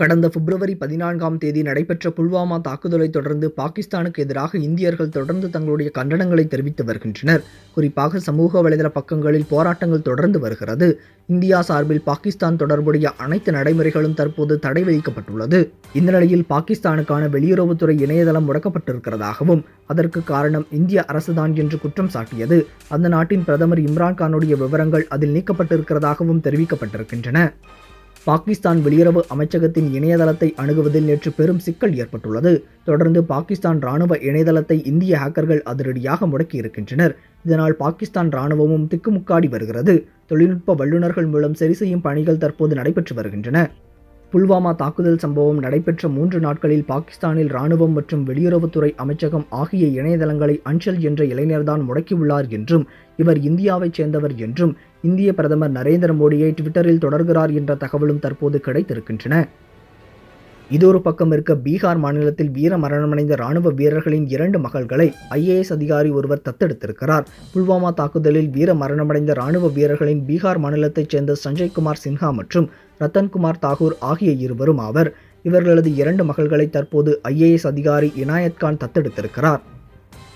கடந்த பிப்ரவரி பதினான்காம் தேதி நடைபெற்ற புல்வாமா தாக்குதலை தொடர்ந்து பாகிஸ்தானுக்கு எதிராக இந்தியர்கள் தொடர்ந்து தங்களுடைய கண்டனங்களை தெரிவித்து வருகின்றனர். குறிப்பாக சமூக வலைதள பக்கங்களில் போராட்டங்கள் தொடர்ந்து வருகிறது. இந்தியா சார்பில் பாகிஸ்தான் தொடர்புடைய அனைத்து நடைமுறைகளும் தற்போது தடை விதிக்கப்பட்டுள்ளது. இந்த நிலையில் பாகிஸ்தானுக்கான வெளியுறவுத்துறை இணையதளம் முடக்கப்பட்டிருக்கிறதாகவும் அதற்கு காரணம் இந்திய அரசுதான் என்று குற்றம் சாட்டியது. அந்த நாட்டின் பிரதமர் இம்ரான்கானுடைய விவரங்கள் அதில் நீக்கப்பட்டிருக்கிறதாகவும் தெரிவிக்கப்பட்டிருக்கின்றன. பாகிஸ்தான் வெளியுறவு அமைச்சகத்தின் இணையதளத்தை அணுகுவதில் நேற்று பெரும் சிக்கல் ஏற்பட்டுள்ளது. தொடர்ந்து பாகிஸ்தான் ராணுவ இணையதளத்தை இந்திய ஹேக்கர்கள் அதிரடியாக முடக்கி இருக்கின்றனர் இதனால் பாகிஸ்தான் ராணுவமும் திக்குமுக்காடி வருகிறது. தொழில்நுட்ப வல்லுநர்கள் மூலம் சரி செய்யும் பணிகள் தற்போது நடைபெற்று வருகின்றன. புல்வாமா தாக்குதல் சம்பவம் நடைபெற்ற மூன்று நாட்களில் பாகிஸ்தானில் ராணுவம் மற்றும் வெளியுறவுத்துறை அமைச்சகம் ஆகிய இணையதளங்களை அன்ஷல் என்ற இளைஞர்தான் முடக்கியுள்ளார் என்றும் இவர் இந்தியாவைச் சேர்ந்தவர் என்றும் இந்திய பிரதமர் நரேந்திர மோடியை ட்விட்டரில் தொடர்கிறார் என்ற தகவலும் தற்போது கிடைத்திருக்கின்றன. இதொரு பக்கம் இருக்க பீகார் மாநிலத்தில் வீர மரணமடைந்த ராணுவ வீரர்களின் இரண்டு மகள்களை ஐஏஎஸ் அதிகாரி ஒருவர் தத்தெடுத்திருக்கிறார். புல்வாமா தாக்குதலில் வீர மரணமடைந்த ராணுவ வீரர்களின் பீகார் மாநிலத்தைச் சேர்ந்த சஞ்சய் குமார் சின்ஹா மற்றும் ரத்தன்குமார் தாகூர் ஆகிய இருவரும் ஆவர். இவர்களது இரண்டு மகள்களை தற்போது ஐஏஎஸ் அதிகாரி இனாயத் கான் தத்தெடுத்திருக்கிறார்.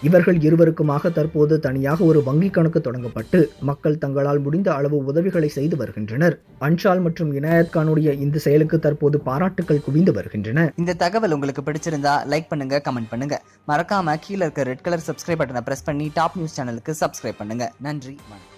இவர்கள் இருவருக்குமாக தற்போது தனியாக ஒரு வங்கிக் கணக்கு தொடங்கப்பட்டு மக்கள் தங்களால் முடிந்த அளவு உதவிகளை செய்து வருகின்றனர். அன்ஷால் மற்றும் இனாயத் கானுடைய இந்த செயலுக்கு தற்போது பாராட்டுக்கள் குவிந்து வருகின்றன. இந்த தகவல் உங்களுக்கு பிடிச்சிருந்தா லைக் பண்ணுங்க கமெண்ட் பண்ணுங்க. மறக்காம கீழே இருக்க ரெட் கலர் சப்ஸ்கிரைப் பட்டனை பிரஸ் பண்ணி டாப் நியூஸ் சேனலுக்கு சப்ஸ்கிரைப் பண்ணுங்க. நன்றி வணக்கம்.